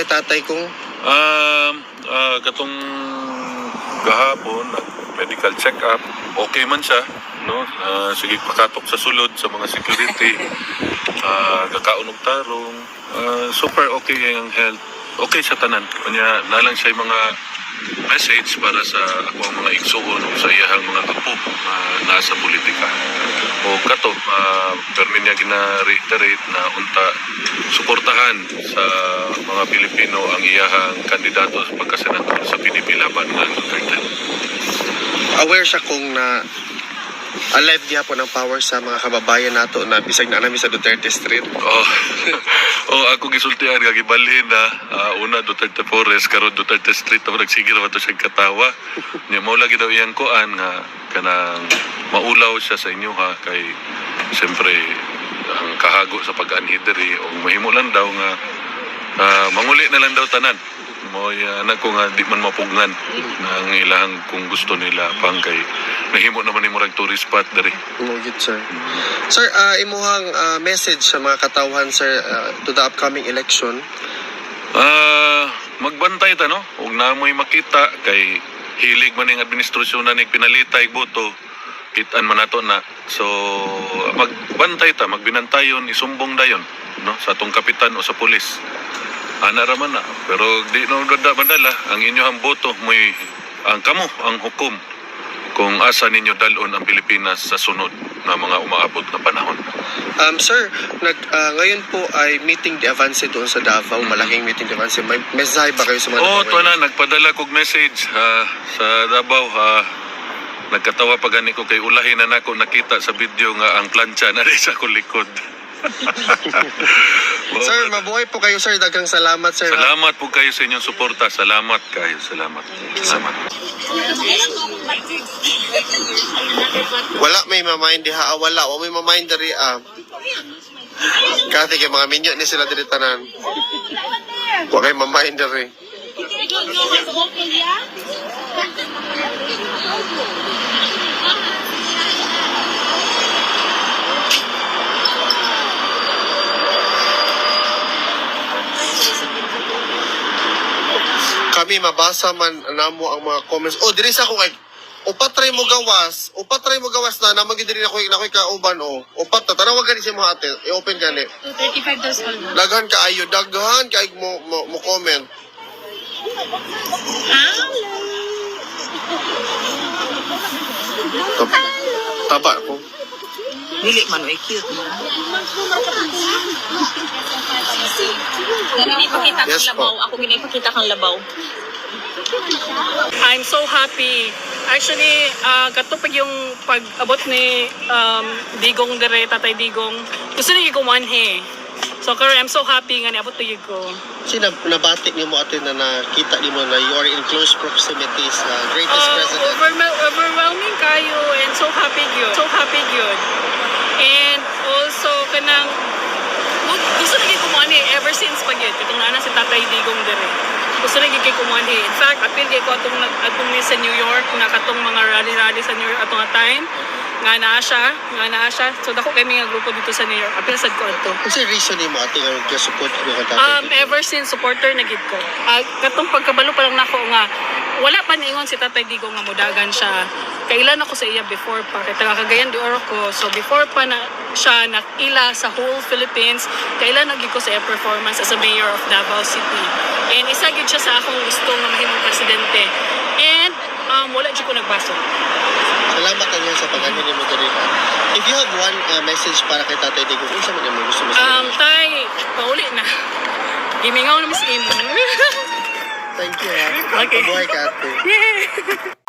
kay tatay kung Um, ah, katong kahapon, medical check-up, okay man siya. No? Ah, sige, pakatok sa sulod sa mga security. Ah, kakaon tarong. Ah, super okay ang health. Okay sa tanan. Kanya na lang siya mga message para sa ako ang mga igsuon o sa iyahang mga apo na nasa politika. O kato, uh, permin niya gina-reiterate na unta suportahan sa mga Pilipino ang iyahang kandidato sa pagkasenador sa PDP laban ng Duterte. aware siya kung na alive diha po ng power sa mga kababayan nato na bisag na namin sa Duterte Street. Oh ako gisultihan nga gibalhin na ah, una Duterte Forest karon Duterte Street ako nagsigil naman to siya katawa. Nya mo lagi daw iyang kuan nga kanang maulaw siya sa inyo ha kay siyempre ang kahago sa pag-anhi diri o mahimo lang daw nga ah, manguli na lang daw tanan. Mo anak ko nga di man mapugngan ng ilang kung gusto nila pang kay nahimo naman ni murag tourist spot diri. No, good, sir. Sir, ah, imuhang ah, message sa mga katawhan, sir, ah, to the upcoming election. Ah, magbantay ta no. Ug namoy makita kay hilig man ning administrasyon na ning pinalitay boto. Kitaan man nato na. So magbantay ta, magbinantayon, isumbong dayon no sa atong kapitan o sa pulis. Ana ra man na. Pero di no dada madala ang inyong boto moy ang kamo ang hukom kung asa ninyo dalon ang Pilipinas sa sunod na mga umaabot na panahon. Um, sir, nag, ah, ngayon po ay meeting de avance doon sa Davao, malaking meeting de avance. May mensahe ba kayo sa mga Oo, oh, na, nagpadala kog message ha, sa Davao ha. Nagkatawa pa gani ko kay ulahin na nako nakita sa video nga ang plancha na rin sa akong Oo, Sir, mabuhay po kayo, sir. Dagang salamat, sir. Salamat po kayo sa inyong suporta. Salamat kayo. Salamat. Salamat. Wala may mamind diha, ah, wala. Wa may mamind diri, ah. Kasi kay mga minyo ni sila diri tanan. Wa kay mamind diri. Kami mabasa man namo ang mga comments. Oh, diri sa ako kay upat try mo gawas, upat try mo gawas na namang diri na ko na ko kauban oh. Upat ta tanawa gani si mo ate. I-open gani. 35 daw school. Daghan ka ayo, daghan kay mo, mo, mo comment. Tab- Taba ko. Dili man ay cute mo. Ginipakita Yes kang labaw. Ako ginipakita kang labaw. I'm so happy. Actually, uh, katupag yung pag-abot ni um, Digong dire, Tatay Digong. Gusto niya ko manhe. So, kaya I'm so happy nga niabot to ko. Si na, nabati ni mo ate na nakita ni mo na you are in close proximity sa greatest Uh, president. overwhel- overwhelming kayo and so happy yun. So happy yun. And also, kanang gu- gusto na ko manhe ever since pag yun. Katong nana si Tatay Digong dire. Gusto na kay kumanhi. In fact, appeal kay ko atong atong sa New York na katong mga rally-rally sa New York atong nga time nga naa siya, nga naa siya. So dako kami nga grupo dito sa New York. Appeal sad ko ato. Kasi reason ni mo ate nga nag-support ko ka Um, tatay. ever since supporter na gid ko. Ah, katong pagkabalo pa lang nako nga wala pa niingon si Tatay Digo nga mudagan siya. Kailan ako sa iya before pa kay taga Cagayan de Oro ko. So before pa na siya nakila sa whole Philippines, kailan nagig ko sa iya performance as a mayor of Davao City. And isa gid siya sa akong gusto nga mahimong presidente. And um, wala jud ko nagbaso. Salamat kanya sa pag-ano ni mo diri. If you have one uh, message para kay Tatay Digo, unsa man mo gusto mo Um, tay, pauli na. Gimingaw na mis imo. Thank you ha. Okay. Mabuhay ka ate. Yeah.